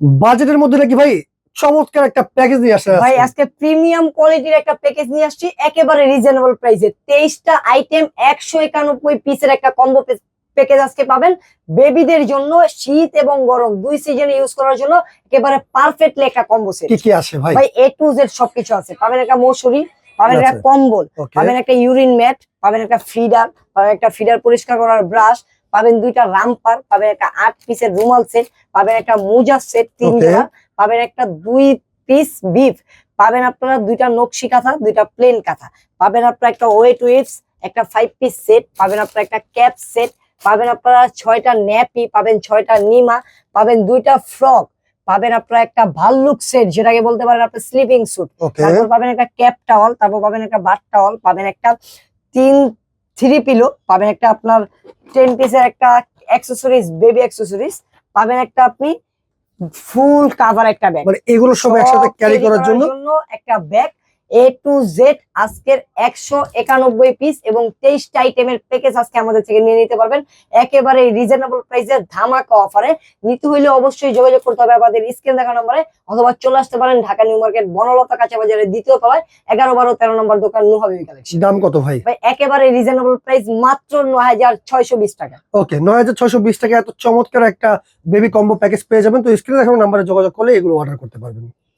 বাজেটের মধ্যে নাকি ভাই চমৎকার একটা প্যাকেজ নিয়ে আসে ভাই আজকে প্রিমিয়াম কোয়ালিটির একটা প্যাকেজ নিয়ে আসছি একেবারে রিজনেবল প্রাইসে তেইশটা আইটেম একশো একানব্বই পিসের একটা কম্বো প্যাকেজ আজকে পাবেন। বেবিদের জন্য শীত এবং গরম দুই সিজনে ইউজ করার জন্য একেবারে পারফেক্টলি একটা কম্বো সেট কি কি আসে ভাই? ভাই এ টু জেড সবকিছু আছে। পাবেন একটা মৌসুরি পাবেন একটা। কম্বল পাবেন একটা ইউরিন ম্যাট পাবেন একটা ফিডার পাবেন একটা ফিডার পরিষ্কার করার ব্রাশ পাবেন দুইটা রামপার পাবেন একটা আট পিসের রুমাল সেট পাবেন একটা মোজা সেট তিন জোড়া পাবেন একটা দুই পিস বিফ পাবেন আপনারা দুইটা নকশি কাঁথা দুইটা প্লেন কাঁথা পাবেন আপনারা একটা ওয়েট ওয়েভস একটা ফাইভ পিস সেট পাবেন আপনারা একটা ক্যাপ সেট পাবেন আপনারা ছয়টা ন্যাপি পাবেন ছয়টা নিমা পাবেন দুইটা ফ্রক পাবেন আপনারা একটা ভাল্লুক সেট যেটাকে বলতে পারেন আপনার স্লিপিং স্যুট তারপর পাবেন একটা ক্যাপ টাওয়াল তারপর পাবেন একটা বাট টাওয়াল পাবেন একটা তিন থ্রি পিলো পাবেন একটা আপনার টেন পিসের একটা অ্যাক্সেসরিজ বেবি অ্যাক্সেসরিজ পাবেন একটা আপনি ফুল কাভার একটা ব্যাগ মানে এগুলো সব একসাথে ক্যারি করার জন্য? একটা ব্যাগ এ টু জেড আজকের একশো একানব্বই পিস এবং তেইশটা আইটেমের প্যাকেজ আজকে আমাদের থেকে নিয়ে নিতে পারবেন। একেবারে রিজনেবল প্রাইসে ধামাকা অফারে নিতে হইলে অবশ্যই যোগাযোগ করতে হবে আমাদের স্ক্রিন দেখা নম্বরে অথবা চলে আসতে পারেন ঢাকা নিউ মার্কেট বনলতা কাঁচা বাজারের দ্বিতীয় তলায় এগারো বারো তেরো নম্বর দোকান নুহাবি কালেকশন দাম কত ভাই? ভাই একেবারে রিজনেবল প্রাইস মাত্র নয় হাজার ছয়শো বিশ টাকা। ওকে নয় হাজার ছয়শো বিশ টাকা এত চমৎকার একটা বেবি কম্বো প্যাকেজ পেয়ে যাবেন। তো স্ক্রিনে দেখানো নাম্বারে যোগাযোগ করলে এগুলো অর্ডার করতে পারবেন।